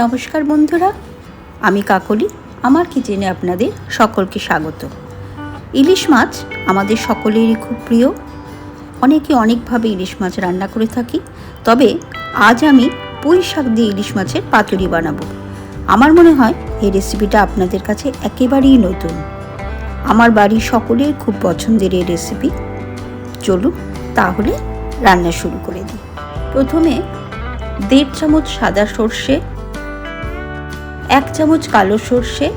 নমস্কার বন্ধুরা, আমি কাকলি, আমার কিচেনে আপনাদের সকলকে স্বাগত। ইলিশ মাছ আমাদের সকলেরই খুব প্রিয়। অনেকে অনেকভাবে ইলিশ মাছ রান্না করে থাকি, তবে আজ আমি পুঁই শাক দিয়ে ইলিশ মাছের পাতুরি বানাবো। আমার মনে হয় এই রেসিপিটা আপনাদের কাছে একেবারেই নতুন। আমার বাড়ির সকলের খুব পছন্দের এই রেসিপি। চলুন তাহলে রান্না শুরু করে দিই। প্রথমে দেড় চামচ সাদা সর্ষে এক চামচ কালো সর্ষে,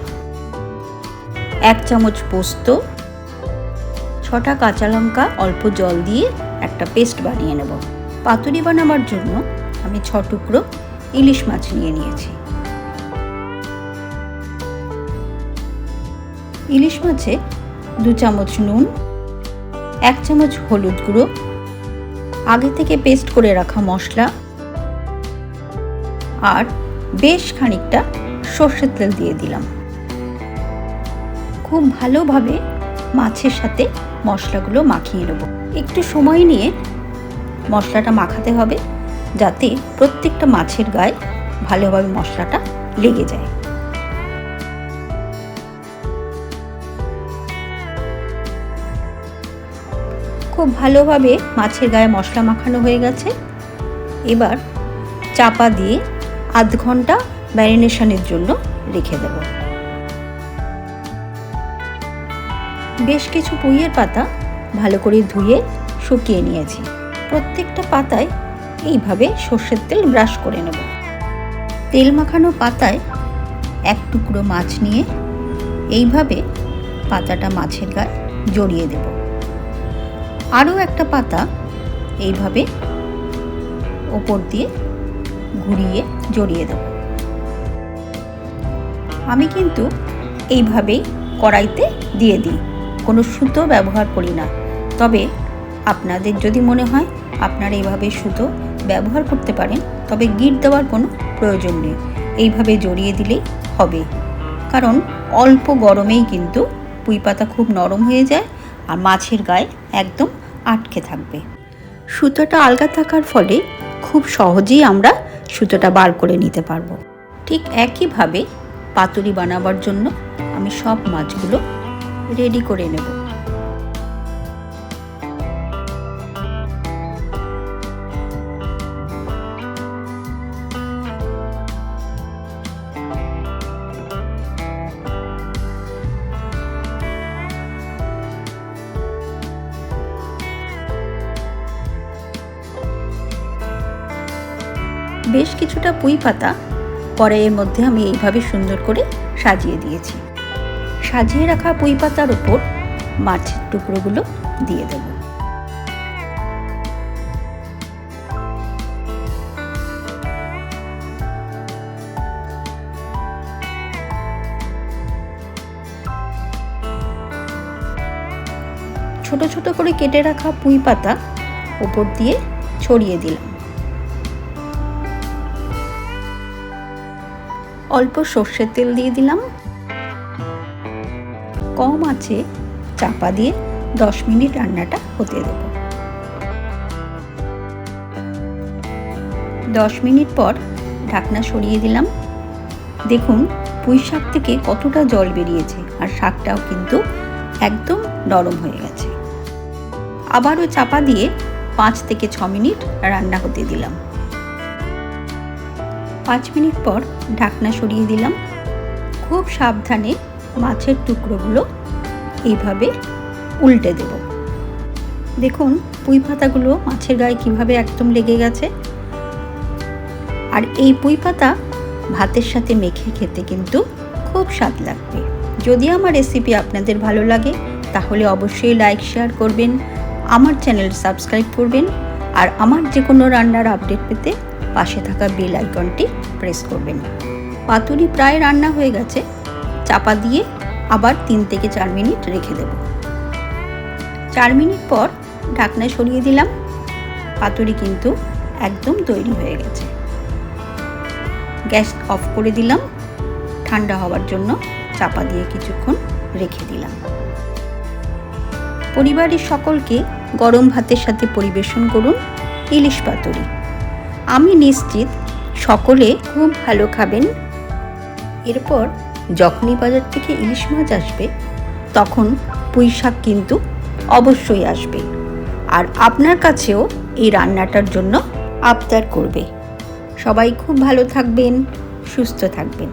এক চামচ পোস্ত, ছটা কাঁচা লঙ্কা, অল্প জল দিয়ে একটা পেস্ট বানিয়ে নেব। পাতুরি বানাবার জন্য আমি ছ টুকরো ইলিশ মাছ নিয়ে নিয়েছি। ইলিশ মাছে দু চামচ নুন, এক চামচ হলুদ গুঁড়ো, আগে থেকে পেস্ট করে রাখা মশলা, আর বেশ খানিকটা সর্ষের তেল দিয়ে দিলাম। খুব ভালোভাবে মাছের সাথে মশলাগুলো মাখিয়ে নেব। একটু সময় নিয়ে মশলাটা মাখাতে হবে যাতে প্রত্যেকটা মাছের গায়ে ভালোভাবে মশলাটা লেগে যায়। খুব ভালোভাবে মাছের গায়ে মশলা মাখানো হয়ে গেছে। এবার চাপা দিয়ে আধ ঘণ্টা ম্যারিনেশনের জন্য রেখে দেব। বেশ কিছু পুইয়ের পাতা ভালো করে ধুয়ে শুকিয়ে নিয়েছি। প্রত্যেকটা পাতায় এইভাবে সর্ষের তেল ব্রাশ করে নেব। তেল মাখানো পাতায় এক টুকরো মাছ নিয়ে এইভাবে পাতাটা মাছের গায়ে জড়িয়ে দেব। আরও একটা পাতা এইভাবে ওপর দিয়ে ঘুরিয়ে জড়িয়ে দেব। আমি কিন্তু এইভাবেই কড়াইতে দিয়ে দিই। কোনো সুতো ব্যবহার করি না। তবে আপনাদের যদি মনে হয় আপনারা এইভাবে সুতো ব্যবহার করতে পারেন, তবে গিট দেওয়ার কোনো প্রয়োজন নেই। এইভাবে জড়িয়ে দিলেই হবে। কারণ অল্প গরমেই কিন্তু পুঁই পাতা খুব নরম হয়ে যায় আর মাছের গায়ে একদম আটকে থাকবে। সুতোটা আলগা থাকার ফলে খুব সহজেই আমরা সুতোটা বার করে নিতে পারব। ঠিক একইভাবে পাতুরি বানাবার জন্য আমি সব মাছগুলো রেডি করে নেব। বেশ কিছুটা পুঁই পাতা কড়াইয়ের মধ্যে আমি এইভাবে সুন্দর করে সাজিয়ে দিয়েছি। সাজিয়ে রাখা পুঁই পাতার ওপর মাছের টুকরোগুলো দিয়ে দেব। ছোট ছোট করে কেটে রাখা পুঁই পাতা ওপর দিয়ে ছড়িয়ে দিলাম। অল্প সর্ষের তেল দিয়ে দিলাম। কম আছে চাপা দিয়ে দশ মিনিট রান্নাটা হতে দেব। দশ মিনিট পর ঢাকনা সরিয়ে দিলাম। দেখুন, পুঁই শাক থেকে কতটা জল বেরিয়েছে আর শাকটাও কিন্তু একদম নরম হয়ে গেছে। আবারও চাপা দিয়ে পাঁচ থেকে ছ মিনিট রান্না হতে দিলাম। পাঁচ মিনিট পর ঢাকনা সরিয়ে দিলাম। খুব সাবধানে মাছের টুকরোগুলো এইভাবে উল্টে দেব। দেখুন, পুঁই পাতাগুলো মাছের গায়ে কীভাবে একদম লেগে গেছে। আর এই পুঁই পাতা ভাতের সাথে মেখে খেতে কিন্তু খুব স্বাদ লাগবে। যদি আমার রেসিপি আপনাদের ভালো লাগে, তাহলে অবশ্যই লাইক, শেয়ার করবেন, আমার চ্যানেল সাবস্ক্রাইব করবেন, আর আমার যে কোনো রান্নার আপডেট পেতে পাশে থাকা বেল আইকনটি প্রেস করবেন। পাতুরি প্রায় রান্না হয়ে গেছে। চাপা দিয়ে আবার তিন থেকে চার মিনিট রেখে দেব। চার মিনিট পর ঢাকনা সরিয়ে দিলাম। পাতুরি কিন্তু একদম তৈরি হয়ে গেছে। গ্যাস অফ করে দিলাম। ঠান্ডা হওয়ার জন্য চাপা দিয়ে কিছুক্ষণ রেখে দিলাম। পরিবারের সকলকে গরম ভাতের সাথে পরিবেশন করুন ইলিশ পাতুরি। আমি নিশ্চিত সকলে খুব ভালো খাবেন। এরপর যখনই বাজার থেকে ইলিশ মাছ আসবে, তখন পুঁই শাক কিন্তু অবশ্যই আসবে। আর আপনার কাছেও এই রান্নাটার জন্য আবদার করবে। সবাই খুব ভালো থাকবেন, সুস্থ থাকবেন।